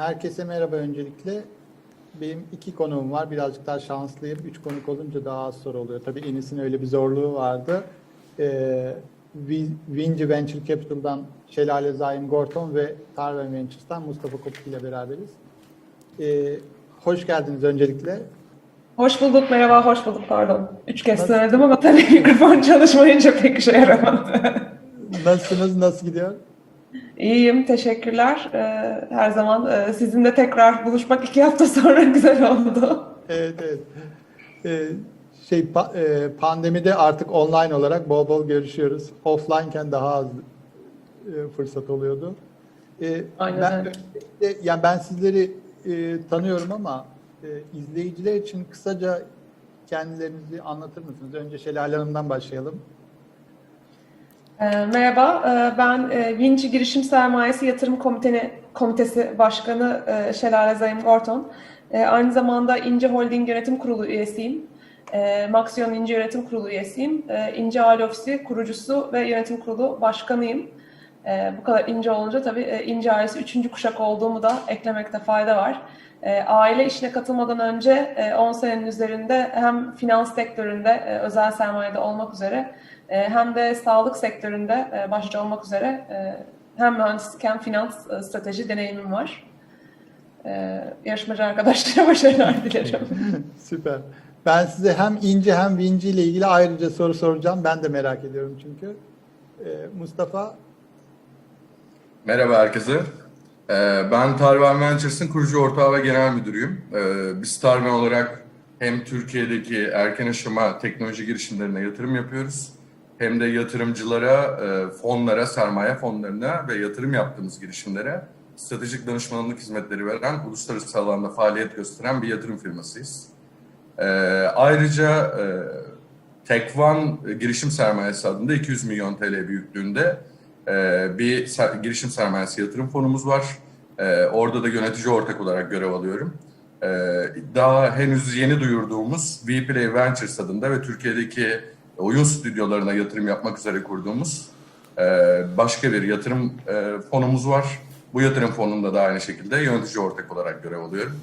Herkese merhaba öncelikle. Benim iki konuğum var. Birazcık daha şanslıyım. Üç konuk olunca daha az soru oluyor. Tabii Enis'in öyle bir zorluğu vardı. Ee, Vi- Vinci Venture Capital'dan Şelale Zaim Gorton ve Tarven Ventures'tan Mustafa Kopuk ile beraberiz. Ee, hoş geldiniz öncelikle. Hoş bulduk, merhaba, hoş bulduk pardon. Üç kez söyledim ama tabii mikrofon çalışmayınca pek işe yaramadı. Nasılsınız? Nasıl gidiyor? İyiyim, teşekkürler. Ee, her zaman e, sizinle tekrar buluşmak iki hafta sonra güzel oldu. Evet, evet. Ee, şey pa- e, pandemide artık online olarak bol bol görüşüyoruz. Offline'ken daha az e, fırsat oluyordu. Ee, Aynen ben, öncelikle- yani ben sizleri e, tanıyorum ama e, izleyiciler için kısaca kendilerinizi anlatır mısınız? Önce Şelale Hanım'dan başlayalım. Ee, merhaba, ee, ben e, Vinci Girişim Sermayesi Yatırım Komiteni, Komitesi Başkanı e, Şelale Zayım Gorton. E, aynı zamanda İnce Holding Yönetim Kurulu üyesiyim. Maxion İnce Yönetim Kurulu üyesiyim. İnce Aile Ofisi kurucusu ve yönetim kurulu başkanıyım. E, bu kadar ince olunca tabii e, İnce ailesi üçüncü kuşak olduğumu da eklemekte fayda var. E, aile işine katılmadan önce e, 10 senenin üzerinde hem finans sektöründe e, özel sermayede olmak üzere e, hem de sağlık sektöründe e, başta olmak üzere e, hem mühendislik hem finans e, strateji deneyimim var. E, Yarışmacı arkadaşlara başarılar dilerim. Süper. Ben size hem ince hem vinci ile ilgili ayrıca soru soracağım. Ben de merak ediyorum çünkü. Ee, Mustafa, Merhaba herkese. Ee, Ben Tarven Ventures'ın kurucu ortağı ve genel müdürüyüm. Ee, Biz Tarven olarak hem Türkiye'deki erken aşama teknoloji girişimlerine yatırım yapıyoruz, hem de yatırımcılara, e, fonlara, sermaye fonlarına ve yatırım yaptığımız girişimlere stratejik danışmanlık hizmetleri veren, uluslararası alanda faaliyet gösteren bir yatırım firmasıyız. Ee, Ayrıca e, Tekvan girişim sermayesi adında 200 milyon TL büyüklüğünde bir ser- girişim sermayesi yatırım fonumuz var. Ee, orada da yönetici ortak olarak görev alıyorum. Ee, daha henüz yeni duyurduğumuz Vplay Ventures adında ve Türkiye'deki oyun stüdyolarına yatırım yapmak üzere kurduğumuz e, başka bir yatırım e, fonumuz var. Bu yatırım fonunda da aynı şekilde yönetici ortak olarak görev alıyorum.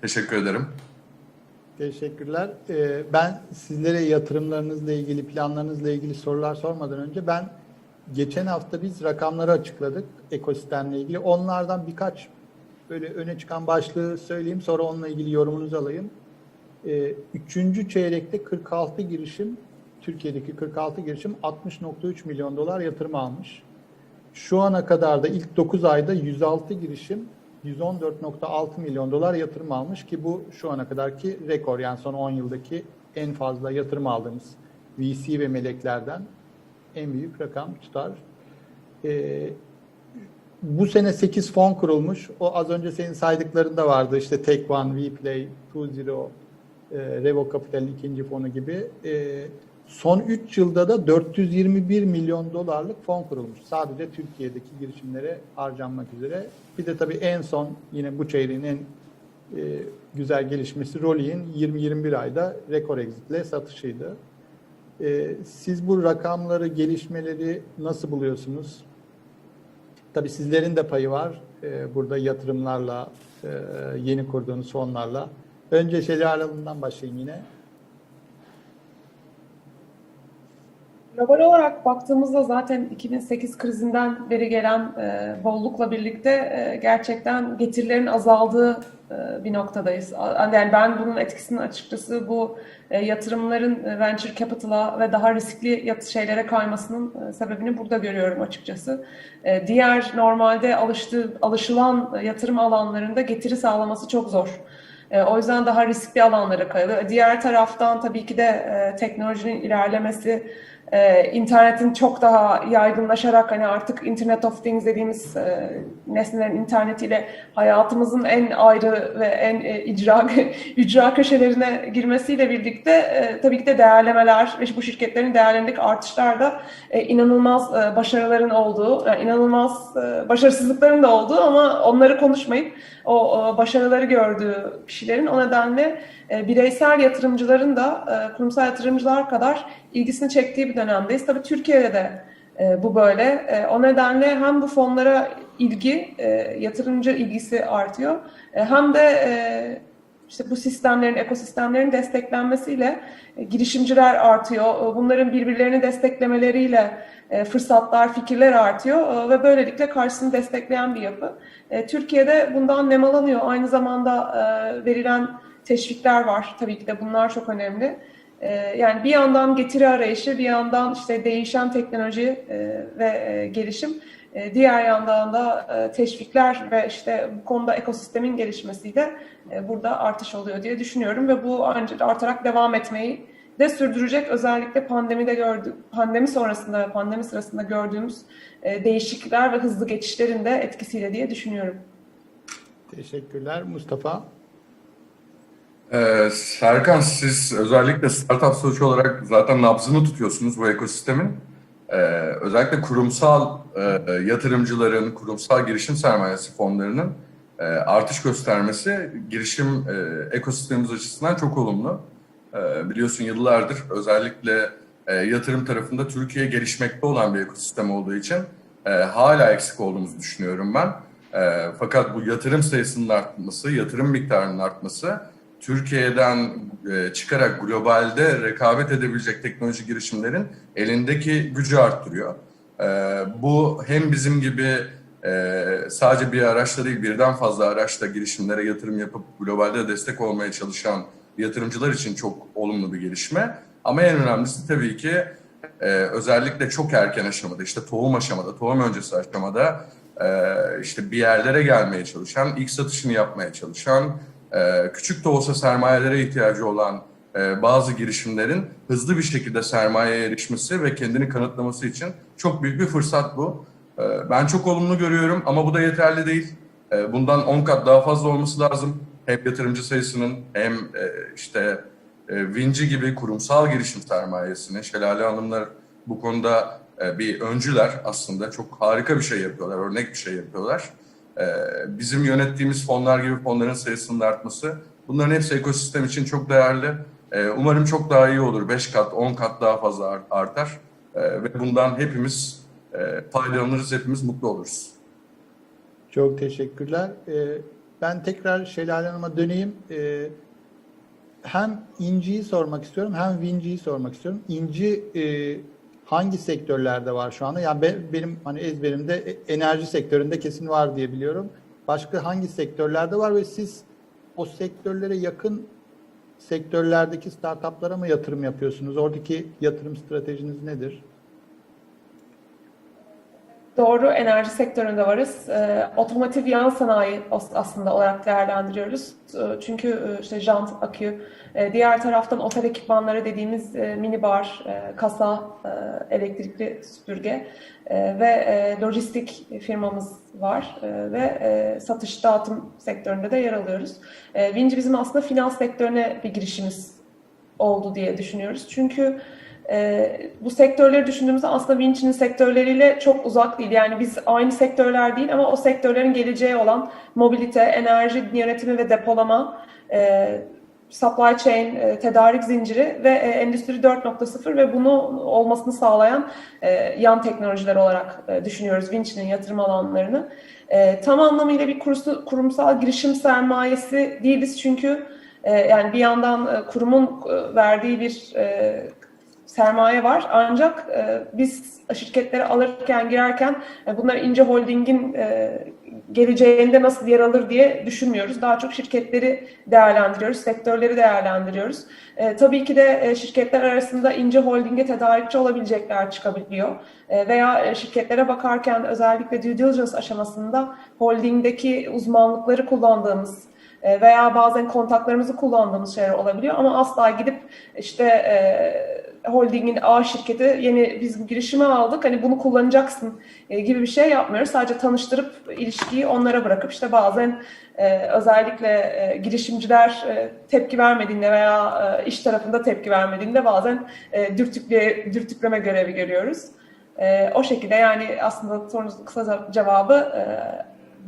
Teşekkür ederim. teşekkürler. Ee, ben sizlere yatırımlarınızla ilgili, planlarınızla ilgili sorular sormadan önce ben geçen hafta biz rakamları açıkladık ekosistemle ilgili. Onlardan birkaç böyle öne çıkan başlığı söyleyeyim sonra onunla ilgili yorumunuzu alayım. Ee, Üçüncü çeyrekte 46 girişim, Türkiye'deki 46 girişim 60.3 milyon dolar yatırım almış. Şu ana kadar da ilk 9 ayda 106 girişim 114.6 milyon dolar yatırım almış ki bu şu ana kadarki rekor yani son 10 yıldaki en fazla yatırım aldığımız VC ve meleklerden en büyük rakam tutar. Ee, bu sene 8 fon kurulmuş. O az önce senin saydıklarında vardı. İşte Take One, WePlay, Two Zero, e, Revo Capital'in ikinci fonu gibi. E, son 3 yılda da 421 milyon dolarlık fon kurulmuş. Sadece Türkiye'deki girişimlere harcanmak üzere. Bir de tabii en son yine bu çeyreğin en e, güzel gelişmesi Rolly'in 20-21 ayda rekor exitle satışıydı. E, siz bu rakamları, gelişmeleri nasıl buluyorsunuz? Tabii sizlerin de payı var e, burada yatırımlarla, e, yeni kurduğunuz fonlarla. Önce Şelale Hanım'dan başlayayım yine. Global olarak baktığımızda zaten 2008 krizinden beri gelen e, bollukla birlikte e, gerçekten getirilerin azaldığı bir noktadayız. Yani ben bunun etkisini açıkçası bu e, yatırımların e, venture capital'a ve daha riskli yat şeylere kaymasının e, sebebini burada görüyorum açıkçası. E, diğer normalde alıştığı, alışılan e, yatırım alanlarında getiri sağlaması çok zor. E, O yüzden daha riskli alanlara kayılıyor. Diğer taraftan tabii ki de e, teknolojinin ilerlemesi, e, internetin çok daha yaygınlaşarak hani artık Internet of Things dediğimiz e, nesnelerin internetiyle hayatımızın en ayrı ve en icra ücra köşelerine girmesiyle birlikte tabii ki de değerlemeler ve bu şirketlerin değerlerindeki artışlar da inanılmaz başarıların olduğu, yani inanılmaz başarısızlıkların da olduğu ama onları konuşmayıp o, başarıları gördüğü kişilerin o nedenle e, bireysel yatırımcıların da e, kurumsal yatırımcılar kadar ilgisini çektiği bir dönemdeyiz. Tabii Türkiye'de de e, bu böyle. O nedenle hem bu fonlara ilgi, yatırımcı ilgisi artıyor. Hem de işte bu sistemlerin, ekosistemlerin desteklenmesiyle girişimciler artıyor. Bunların birbirlerini desteklemeleriyle fırsatlar, fikirler artıyor e, ve böylelikle karşısını destekleyen bir yapı. E, Türkiye'de bundan nemalanıyor. Aynı zamanda e, verilen teşvikler var. Tabii ki de bunlar çok önemli. E, Yani bir yandan getiri arayışı, bir yandan işte değişen teknoloji e, ve e, gelişim, e, diğer yandan da e, teşvikler ve işte bu konuda ekosistemin gelişmesiyle e, burada artış oluyor diye düşünüyorum ve bu ancak artarak devam etmeyi de sürdürecek. Özellikle pandemide gördük, pandemi sonrasında ve pandemi sırasında gördüğümüz e, değişiklikler ve hızlı geçişlerin de etkisiyle diye düşünüyorum. Teşekkürler. Mustafa? Ee, Serkan siz özellikle startup sonuç olarak zaten nabzını tutuyorsunuz bu ekosistemin. Ee, özellikle kurumsal e, yatırımcıların, kurumsal girişim sermayesi fonlarının e, artış göstermesi girişim e, ekosistemimiz açısından çok olumlu. E, biliyorsun yıllardır özellikle e, yatırım tarafında Türkiye gelişmekte olan bir ekosistem olduğu için e, hala eksik olduğumuzu düşünüyorum ben. E, fakat bu yatırım sayısının artması, yatırım miktarının artması Türkiye'den çıkarak globalde rekabet edebilecek teknoloji girişimlerin elindeki gücü arttırıyor. Bu hem bizim gibi sadece bir araçla değil birden fazla araçla girişimlere yatırım yapıp globalde destek olmaya çalışan yatırımcılar için çok olumlu bir gelişme. Ama en önemlisi tabii ki e, özellikle çok erken aşamada işte tohum aşamada, tohum öncesi aşamada e, işte bir yerlere gelmeye çalışan, ilk satışını yapmaya çalışan, e, küçük de olsa sermayelere ihtiyacı olan e, bazı girişimlerin hızlı bir şekilde sermayeye erişmesi ve kendini kanıtlaması için çok büyük bir fırsat bu. E, ben çok olumlu görüyorum ama bu da yeterli değil. E, bundan 10 kat daha fazla olması lazım. Hem yatırımcı sayısının hem e, işte e, Vinci gibi kurumsal girişim sermayesinin, Şelale Hanımlar bu konuda e, bir öncüler aslında. Çok harika bir şey yapıyorlar, örnek bir şey yapıyorlar. Bizim yönettiğimiz fonlar gibi fonların sayısının artması, bunların hepsi ekosistem için çok değerli. Umarım çok daha iyi olur, 5 kat, 10 kat daha fazla art- artar. Ve bundan hepimiz faydalanırız, hepimiz mutlu oluruz. Çok teşekkürler. Ben tekrar Şelale Hanım'a döneyim. Ee, hem İnci'yi sormak istiyorum hem Vinci'yi sormak istiyorum. İnci e, hangi sektörlerde var şu anda? Yani be- benim hani ezberimde e- enerji sektöründe kesin var diye biliyorum. Başka hangi sektörlerde var ve siz o sektörlere yakın sektörlerdeki startuplara mı yatırım yapıyorsunuz? Oradaki yatırım stratejiniz nedir? Doğru, enerji sektöründe varız. E, otomotiv yan sanayi as- aslında olarak değerlendiriyoruz. E, çünkü işte jant, akü, e, diğer taraftan otel ekipmanları dediğimiz e, minibar, e, kasa, e, elektrikli süpürge e, ve e, lojistik firmamız var E, ve e, satış dağıtım sektöründe de yer alıyoruz. E, Vinci bizim aslında finans sektörüne bir girişimiz oldu diye düşünüyoruz. Çünkü bu sektörleri düşündüğümüzde aslında Vinci'nin sektörleriyle çok uzak değil. Yani biz aynı sektörler değil ama o sektörlerin geleceği olan mobilite, enerji yönetimi ve depolama, e, supply chain, e, tedarik zinciri ve e, endüstri 4.0 ve bunu olmasını sağlayan e, yan teknolojiler olarak e, düşünüyoruz Vinci'nin yatırım alanlarını. E, tam anlamıyla bir kursu, kurumsal girişim sermayesi değiliz çünkü e, yani bir yandan e, kurumun e, verdiği bir e, sermaye var. Ancak e, biz şirketleri alırken, girerken e, bunlar İnce Holding'in e, geleceğinde nasıl yer alır diye düşünmüyoruz. Daha çok şirketleri değerlendiriyoruz, sektörleri değerlendiriyoruz. E, tabii ki de e, şirketler arasında İnce Holding'e tedarikçi olabilecekler çıkabiliyor. E, veya e, şirketlere bakarken özellikle due diligence aşamasında holdingdeki uzmanlıkları kullandığımız e, veya bazen kontaklarımızı kullandığımız şeyler olabiliyor ama asla gidip işte e, holdingin A şirketi yeni biz bu girişimi aldık hani bunu kullanacaksın e, gibi bir şey yapmıyoruz. Sadece tanıştırıp ilişkiyi onlara bırakıp işte bazen e, özellikle e, girişimciler tepki vermediğinde veya iş tarafında tepki vermediğinde bazen dürtükle, dürtükleme görevi görüyoruz. O şekilde yani aslında sorunuzun kısa cevabı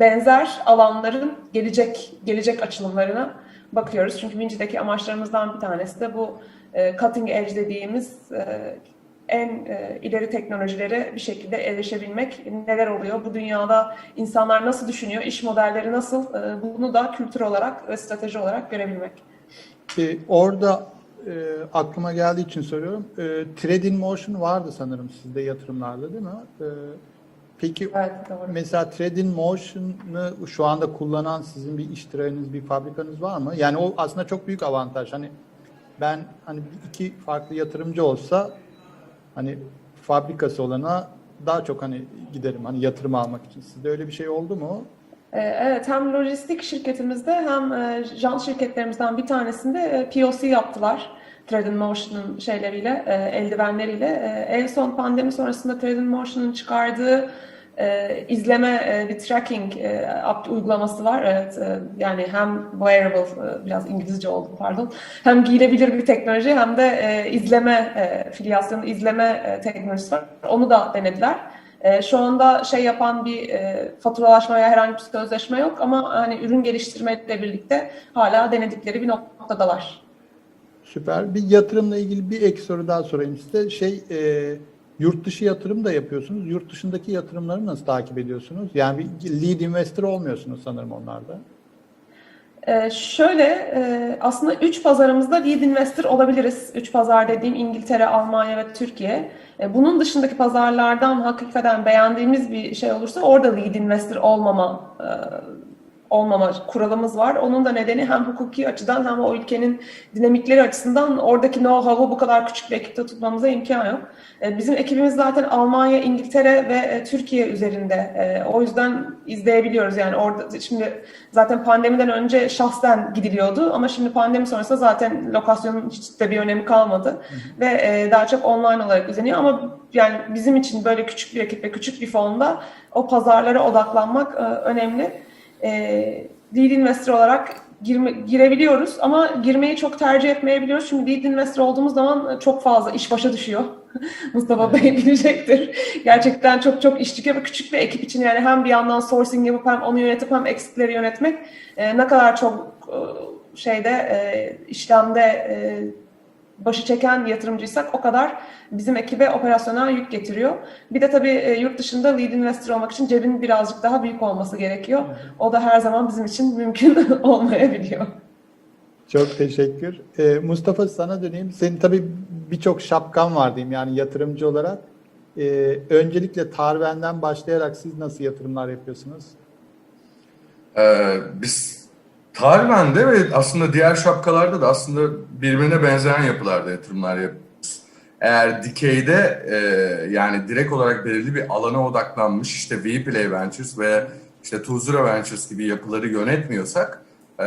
benzer alanların gelecek gelecek açılımlarına bakıyoruz. Çünkü Vinci'deki amaçlarımızdan bir tanesi de bu e, cutting edge dediğimiz e, en e, ileri teknolojilere bir şekilde erişebilmek neler oluyor? Bu dünyada insanlar nasıl düşünüyor? iş modelleri nasıl? E, bunu da kültür olarak ve strateji olarak görebilmek. E, orada e, aklıma geldiği için soruyorum. E, Trade in Motion vardı sanırım sizde yatırımlarda değil mi? E, peki Evet, doğru. mesela Trade in Motion'ı şu anda kullanan sizin bir iştirakiniz, bir fabrikanız var mı? Yani o aslında çok büyük avantaj. Hani ben hani iki farklı yatırımcı olsa hani fabrikası olana daha çok hani giderim hani yatırım almak için. Sizde öyle bir şey oldu mu? Ee, Evet, hem lojistik şirketimizde hem e, jant şirketlerimizden bir tanesinde e, POC yaptılar. Trade Motion'un şeyleriyle, e, eldivenleriyle. En son pandemi sonrasında Trade Motion'un çıkardığı e, izleme e, bir tracking e, app uygulaması var. Evet, e, yani hem wearable, e, biraz İngilizce oldu pardon, hem giyilebilir bir teknoloji hem de e, izleme, e, filyasyonu izleme e, teknolojisi var. Onu da denediler. E, şu anda şey yapan bir e, faturalaşmaya herhangi bir sözleşme yok ama hani ürün geliştirmekle birlikte hala denedikleri bir noktadalar. Süper. Bir yatırımla ilgili bir ek soru daha sorayım size. Şey, e, yurt dışı yatırım da yapıyorsunuz. Yurt dışındaki yatırımları nasıl takip ediyorsunuz? Yani bir lead investor olmuyorsunuz sanırım onlarda. Ee, şöyle e, aslında üç pazarımızda lead investor olabiliriz. Üç pazar dediğim İngiltere, Almanya ve Türkiye. E, bunun dışındaki pazarlardan hakikaten beğendiğimiz bir şey olursa orada lead investor olmama e, olmama kuralımız var. Onun da nedeni hem hukuki açıdan hem o ülkenin dinamikleri açısından oradaki know-how'u bu kadar küçük bir ekipte tutmamıza imkan yok. E, Bizim ekibimiz zaten Almanya, İngiltere ve e, Türkiye üzerinde. E, O yüzden izleyebiliyoruz yani orada şimdi zaten pandemiden önce şahsen gidiliyordu ama şimdi pandemi sonrasında zaten lokasyonun hiç de bir önemi kalmadı ve daha çok online olarak izleniyor ama yani bizim için böyle küçük bir ekip ve küçük bir fonda o pazarlara odaklanmak önemli. E, lead investor olarak girme, girebiliyoruz ama girmeyi çok tercih etmeyebiliyoruz. Çünkü lead investor olduğumuz zaman çok fazla iş başa düşüyor. Mustafa Bey bilecektir. Gerçekten çok çok iş çıkıyor ve küçük bir ekip için yani hem bir yandan sourcing yapıp hem onu yönetip hem exitleri yönetmek e, ne kadar çok e, şeyde e, işlemde e, başı çeken yatırımcıysak o kadar bizim ekibe operasyonel yük getiriyor. Bir de tabii e, yurt dışında lead investor olmak için cebin birazcık daha büyük olması gerekiyor. O da her zaman bizim için mümkün olmayabiliyor. Çok teşekkür. E, Mustafa sana döneyim. Senin tabii birçok şapkan var diyeyim yani yatırımcı olarak. E, öncelikle Tarven'den başlayarak siz nasıl yatırımlar yapıyorsunuz? Ee, biz Tarven'de ve aslında diğer şapkalarda da aslında birbirine benzeyen yapılarda yatırımlar yapıyoruz. Eğer dikeyde e, yani direkt olarak belirli bir alana odaklanmış işte Vplay Ventures ve işte Tuzura Ventures gibi yapıları yönetmiyorsak e,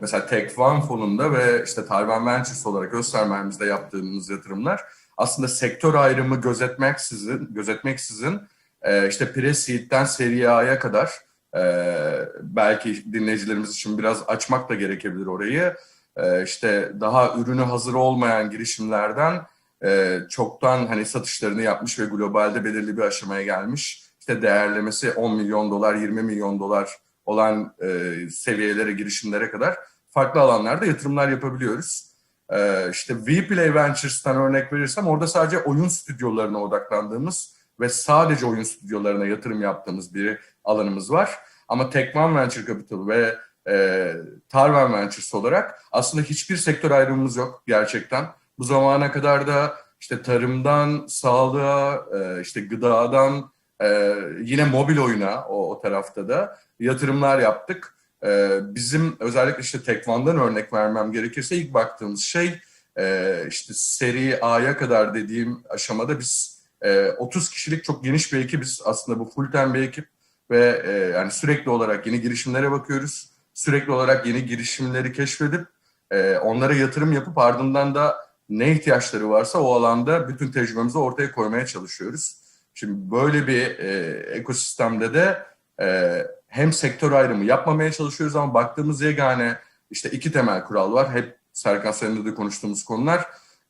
mesela Tech One fonunda ve işte Tarven Ventures olarak öz sermayemizde yaptığımız yatırımlar aslında sektör ayrımı gözetmeksizin, gözetmeksizin e, işte Pre-Seed'den Serie A'ya kadar ee, belki dinleyicilerimiz için biraz açmak da gerekebilir orayı. Ee, işte daha ürünü hazır olmayan girişimlerden e, çoktan hani satışlarını yapmış ve globalde belirli bir aşamaya gelmiş. İşte değerlemesi 10 milyon dolar, 20 milyon dolar olan e, seviyelere, girişimlere kadar farklı alanlarda yatırımlar yapabiliyoruz. Ee, işte Vplay Ventures'tan örnek verirsem orada sadece oyun stüdyolarına odaklandığımız ve sadece oyun stüdyolarına yatırım yaptığımız bir alanımız var. Ama Tekman Venture Capital ve e, Tarven Ventures olarak aslında hiçbir sektör ayrımımız yok gerçekten. Bu zamana kadar da işte tarımdan sağlığa, e, işte gıdadan e, yine mobil oyuna o, o tarafta da yatırımlar yaptık. E, bizim özellikle işte Tekvan'dan örnek vermem gerekirse ilk baktığımız şey e, işte seri A'ya kadar dediğim aşamada biz e, 30 kişilik çok geniş bir ekibiz. Aslında bu full time bir ekip ve e, yani sürekli olarak yeni girişimlere bakıyoruz. Sürekli olarak yeni girişimleri keşfedip e, onlara yatırım yapıp ardından da ne ihtiyaçları varsa o alanda bütün tecrübemizi ortaya koymaya çalışıyoruz. Şimdi böyle bir e, ekosistemde de e, hem sektör ayrımı yapmamaya çalışıyoruz ama baktığımız yegane işte iki temel kural var. Hep Serkan seninle de konuştuğumuz konular.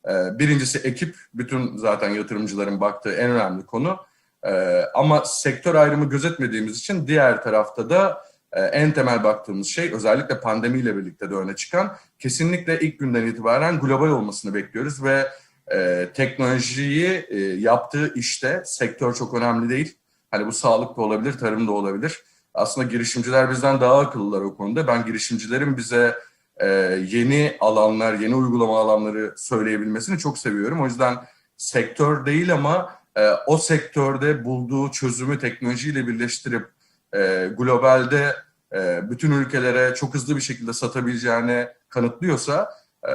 E, birincisi ekip, bütün zaten yatırımcıların baktığı en önemli konu. Ee, ama sektör ayrımı gözetmediğimiz için diğer tarafta da e, en temel baktığımız şey özellikle pandemiyle birlikte de öne çıkan kesinlikle ilk günden itibaren global olmasını bekliyoruz ve e, teknolojiyi e, yaptığı işte sektör çok önemli değil. Hani bu sağlık da olabilir, tarım da olabilir. Aslında girişimciler bizden daha akıllılar o konuda. Ben girişimcilerin bize e, yeni alanlar, yeni uygulama alanları söyleyebilmesini çok seviyorum. O yüzden sektör değil ama e, o sektörde bulduğu çözümü teknolojiyle birleştirip e, globalde e, bütün ülkelere çok hızlı bir şekilde satabileceğini kanıtlıyorsa e,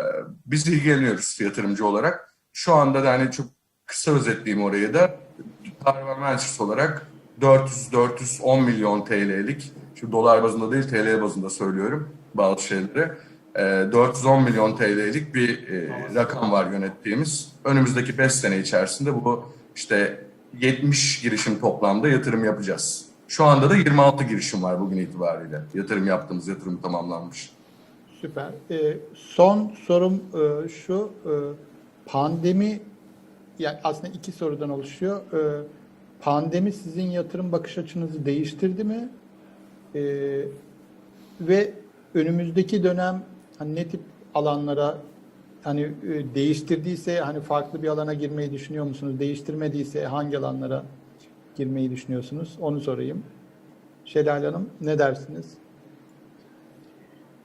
biz ilgileniyoruz yatırımcı olarak. Şu anda da hani çok kısa özetleyeyim orayı da Ventures olarak 400-410 milyon TL'lik, şu dolar bazında değil TL bazında söylüyorum bazı şeyleri. E, 410 milyon TL'lik bir e, rakam var yönettiğimiz. Önümüzdeki 5 sene içerisinde bu işte 70 girişim toplamda yatırım yapacağız. Şu anda da 26 girişim var bugün itibariyle. Yatırım yaptığımız yatırım tamamlanmış. Süper. Ee, son sorum e, şu. e, pandemi yani aslında iki sorudan oluşuyor. Ee, pandemi sizin yatırım bakış açınızı değiştirdi mi? Ee, ve önümüzdeki dönem hani ne tip alanlara hani e, değiştirdiyse hani farklı bir alana girmeyi düşünüyor musunuz? Değiştirmediyse hangi alanlara girmeyi düşünüyorsunuz? Onu sorayım. Şelal Hanım ne dersiniz?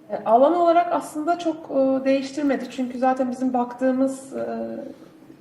E, Alan olarak aslında çok e, değiştirmedi. Çünkü zaten bizim baktığımız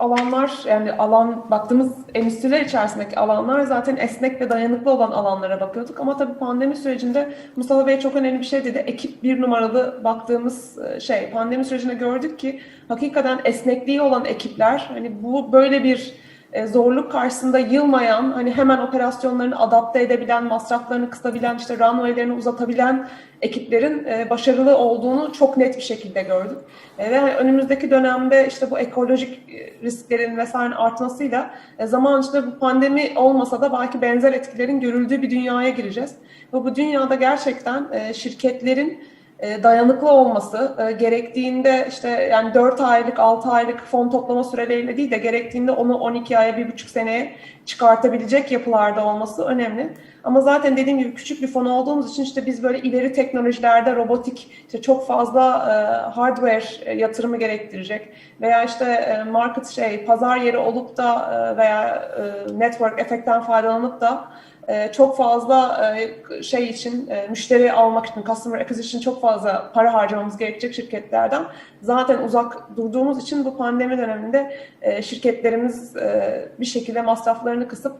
alanlar yani alan baktığımız endüstriler içerisindeki alanlar zaten esnek ve dayanıklı olan alanlara bakıyorduk. Ama tabii pandemi sürecinde Mustafa Bey çok önemli bir şey dedi. Ekip bir numaralı baktığımız e, şey. Pandemi sürecinde gördük ki hakikaten esnekliği olan ekipler hani bu böyle bir e, zorluk karşısında yılmayan, hani hemen operasyonlarını adapte edebilen, masraflarını kısabilen, işte runway'lerini uzatabilen ekiplerin e, başarılı olduğunu çok net bir şekilde gördük. E, Ve önümüzdeki dönemde işte bu ekolojik risklerin vesaire artmasıyla e, zaman içinde bu pandemi olmasa da belki benzer etkilerin görüldüğü bir dünyaya gireceğiz. Ve bu dünyada gerçekten şirketlerin dayanıklı olması, e, gerektiğinde işte yani 4 aylık, 6 aylık fon toplama süreleriyle değil de gerektiğinde onu 12 aya, 1,5 seneye çıkartabilecek yapılarda olması önemli. Ama zaten dediğim gibi küçük bir fon olduğumuz için işte biz böyle ileri teknolojilerde robotik işte çok fazla e, hardware e, yatırımı gerektirecek veya işte e, market şey pazar yeri olup da e, veya e, network efektten faydalanıp da e, çok fazla e, şey için e, müşteri almak için customer acquisition çok fazla para harcamamız gerekecek şirketlerden zaten uzak durduğumuz için bu pandemi döneminde e, şirketlerimiz bir şekilde masraflarını kısıp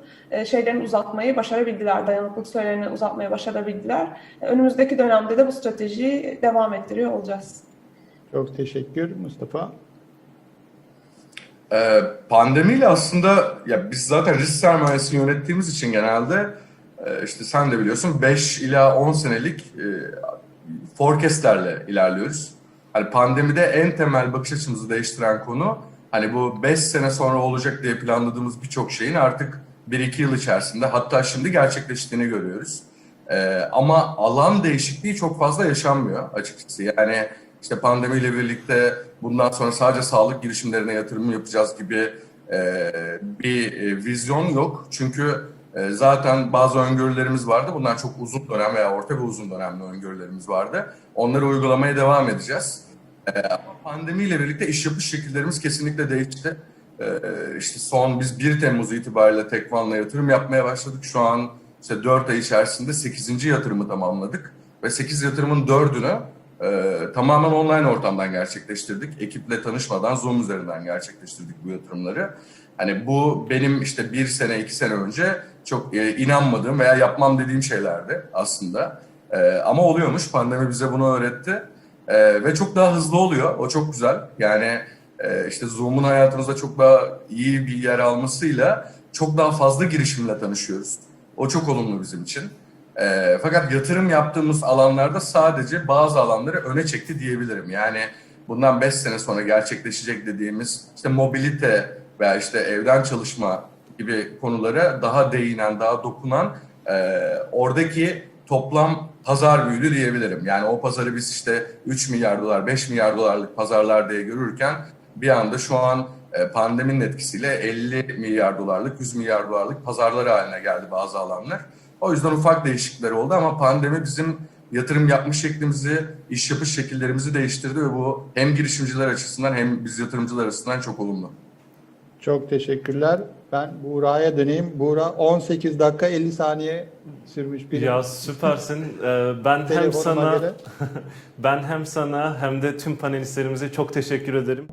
şeylerini uzatmayı başarabildiler. Dayanıklılık sürelerini uzatmayı başarabildiler. Önümüzdeki dönemde de bu stratejiyi devam ettiriyor olacağız. Çok teşekkür Mustafa. Ee, pandemiyle aslında ya biz zaten risk sermayesini yönettiğimiz için genelde e, işte sen de biliyorsun 5 ila 10 senelik e, forecastlerle ilerliyoruz. Hani pandemide en temel bakış açımızı değiştiren konu hani bu 5 sene sonra olacak diye planladığımız birçok şeyin artık 1-2 yıl içerisinde hatta şimdi gerçekleştiğini görüyoruz. Ee, ama alan değişikliği çok fazla yaşanmıyor açıkçası. Yani işte pandemiyle birlikte bundan sonra sadece sağlık girişimlerine yatırım yapacağız gibi e, bir e, vizyon yok. Çünkü e, zaten bazı öngörülerimiz vardı. Bunlar çok uzun dönem veya orta ve uzun dönemli öngörülerimiz vardı. Onları uygulamaya devam edeceğiz. E, ama pandemiyle birlikte iş yapış şekillerimiz kesinlikle değişti. E, işte son biz 1 Temmuz itibariyle Tekvan'la yatırım yapmaya başladık. Şu an işte 4 ay içerisinde 8. yatırımı tamamladık. Ve 8 yatırımın 4'ünü e, tamamen online ortamdan gerçekleştirdik. Ekiple tanışmadan Zoom üzerinden gerçekleştirdik bu yatırımları. Hani bu benim işte bir sene, iki sene önce çok e, inanmadığım veya yapmam dediğim şeylerdi aslında. E, ama oluyormuş. Pandemi bize bunu öğretti. E, ve çok daha hızlı oluyor. O çok güzel. Yani e, işte Zoom'un hayatımızda çok daha iyi bir yer almasıyla çok daha fazla girişimle tanışıyoruz. O çok olumlu bizim için. E, fakat yatırım yaptığımız alanlarda sadece bazı alanları öne çekti diyebilirim. Yani bundan 5 sene sonra gerçekleşecek dediğimiz işte mobilite veya işte evden çalışma gibi konulara daha değinen, daha dokunan e, oradaki toplam pazar büyüdü diyebilirim. Yani o pazarı biz işte 3 milyar dolar, 5 milyar dolarlık pazarlar diye görürken bir anda şu an e, pandeminin etkisiyle 50 milyar dolarlık, 100 milyar dolarlık pazarlar haline geldi bazı alanlar. O yüzden ufak değişiklikler oldu ama pandemi bizim yatırım yapmış şeklimizi, iş yapış şekillerimizi değiştirdi ve bu hem girişimciler açısından hem biz yatırımcılar açısından çok olumlu. Çok teşekkürler. Ben Buğra'ya döneyim. Buğra 18 dakika 50 saniye sürmüş bir Ya süpersin. Ee, Ben hem sana ben hem sana hem de tüm panelistlerimize çok teşekkür ederim.